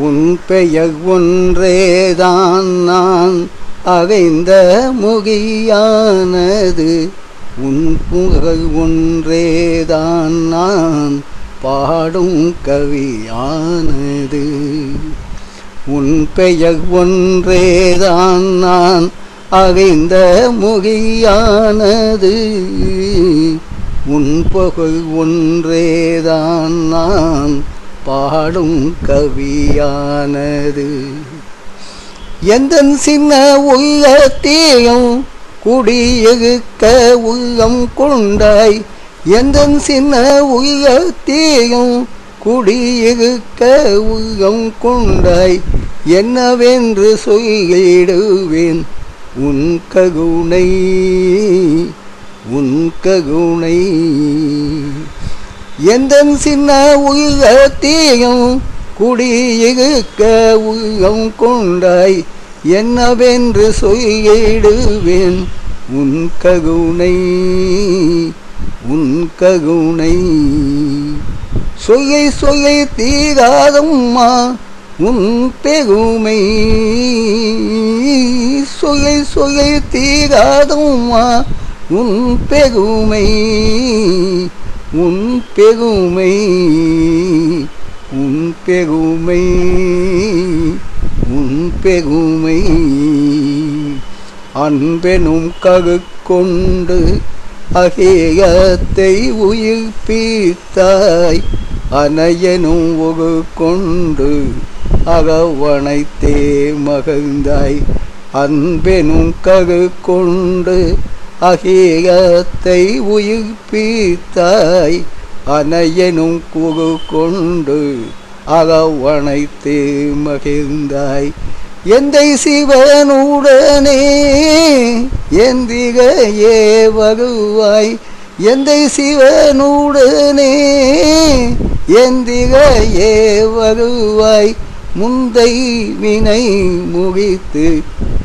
உன் பெயர் ஒன்றேதான் நான் அகைந்த முகியானது உன் புகழ் ஒன்றேதான் நான் பாடும் கவியானது. உன் பெயர் ஒன்றேதான் நான் அகைந்த முகியானது உன் புகழ் ஒன்றேதான் நான் பாடும் கவியானது. எந்த சின்ன உள்ளத்தையும் குடியிருக்க உள்ளம் கொண்டாய். எந்த சின்ன உள்ளத்தையும் குடியிருக்க உள்ளம் கொண்டாய். என்னவென்று சொல்லிடுவேன்? உன் ககுணை உன் ககுணை எந்த சின்ன உயிரத்தையும் குடியிருக்க உயிரம் கொண்டாய். என்னவென்று சொல்லிடுவேன் உன் ககுணை உன் ககுணை சொல்லை சொல்லை தீராதம்மா உன் பெருமை. சொல்லை சொல்லை தீராதம்மா உன் பெருமை. உன் பெருமை உன் பெருமை உன் பெருமை. அன்பெனும் கருக்கொண்டு அகேயத்தை உயிர்ப்பித்தாய். அனையனும் ஒரு கொண்டு அகவனைத்தே மகிழ்ந்தாய். அன்பெனும் கரு கொண்டு அகேயத்தை உயிர்ப்பித்தாய் அனையனும் குரு கொண்டு அகவணைத்தே மகிழ்ந்தாய். எந்த சிவனுடனே எந்திகையே வருவாய் எந்த சிவனுடனே எந்திகையே வருவாய். முந்தை வினை முகித்து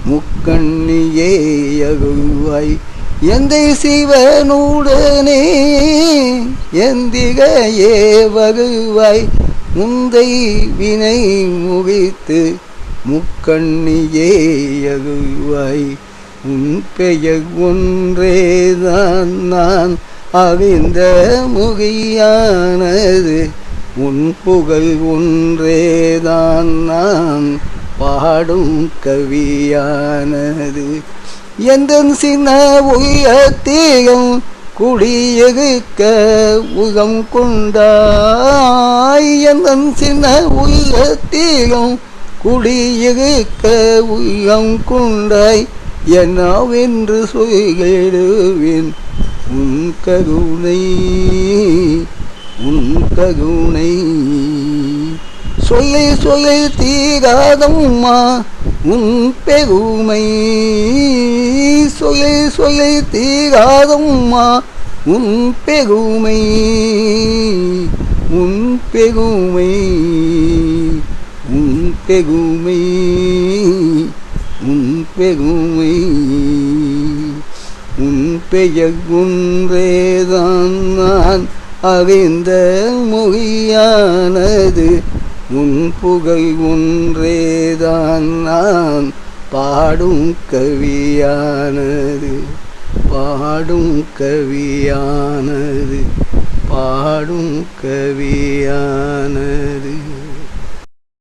முக்கண்ணியே அகுவாய் எந்தை சிவனூடனே எந்திக ஏவகுவாய் முந்தை வினை முகித்து முக்கண்ணியே அகுவாய் உன் பெயர் ஒன்றேதான் நான் அறிந்த முகியானது. உன் புகழ் ஒன்றேதான் நான் பாடும் கவியானது. எந்த சின்ன உயர்த்தீயும் குடியிருக்க உகம் கொண்டாய். எந்த சின்ன உயர்த்தீயும் குடியிருக்க உயம் கொண்டாய். என்னவென்று சொல்லிடுவேன்? உன் கருணை உன் கருணை. சொல்லி சொல்லி தீராதம்மா உன் பெருமை. சொல்லி சொல்லி தீராதம்மா உன் பெருமை. உன் பெருமை உன் பெருமை உன் பெருமை. உன் பெயர் குன்றேதான் நான் அறிந்த மொழியானது. உன் புகழ் ஒன்றேதான் நான் பாடும் கவியானது பாடும் கவியானது பாடும் கவியானது.